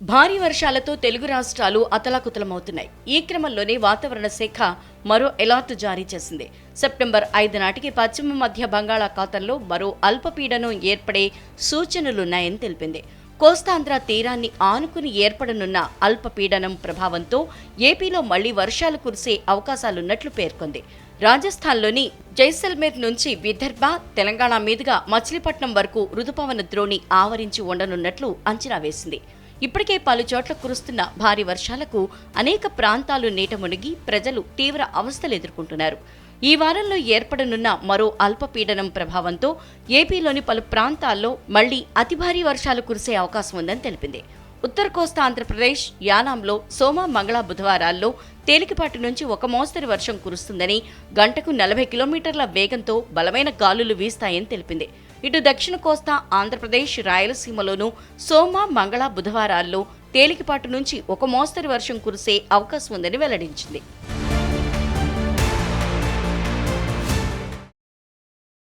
భారీ వర్షాలతో తెలుగు రాష్ట్రాలు అతలాకుతలమవుతున్నాయి. ఈ క్రమంలోనే వాతావరణ శాఖ మరో అలర్ట్ జారీ చేసింది. సెప్టెంబర్ ఐదు నాటికి పశ్చిమ మధ్య బంగాళాఖాతంలో మరో అల్పపీడనం ఏర్పడే సూచనలున్నాయని తెలిపింది. కోస్తాంధ్ర తీరాన్ని ఆనుకుని ఏర్పడనున్న అల్పపీడనం ప్రభావంతో ఏపీలో మళ్ళీ వర్షాలు కురిసే అవకాశాలున్నట్లు పేర్కొంది. రాజస్థాన్లోని జైసల్మేర్ నుంచి విదర్భ తెలంగాణ మీదుగా మచిలీపట్నం వరకు రుతుపవన ద్రోణి ఆవరించి ఉండనున్నట్లు అంచనా వేసింది. ఇప్పటికే పలు చోట్ల కురుస్తున్న భారీ వర్షాలకు అనేక ప్రాంతాలు నీట మునిగి ప్రజలు తీవ్ర అవస్థలు ఎదుర్కొంటున్నారు. ఈ వారంలో ఏర్పడనున్న మరో అల్పపీడనం ప్రభావంతో ఏపీలోని పలు ప్రాంతాల్లో మళ్ళీ అతి భారీ వర్షాలు కురిసే అవకాశం ఉందని తెలిపింది. ఉత్తర కోస్తా ఆంధ్రప్రదేశ్ యానాంలో సోమ మంగళ బుధవారాల్లో తేలికపాటి నుంచి ఒక మోస్తరు వర్షం కురుస్తుందని గంటకు నలభై కిలోమీటర్ల వేగంతో బలమైన గాలులు వీస్తాయని తెలిపింది. ఇటు దక్షిణ కోస్తా ఆంధ్రప్రదేశ్ రాయలసీమలోనూ సోమ మంగళ బుధవారాల్లో తేలికపాటి నుంచి ఒక మోస్తరు వర్షం కురిసే అవకాశం ఉందని వెల్లడించింది.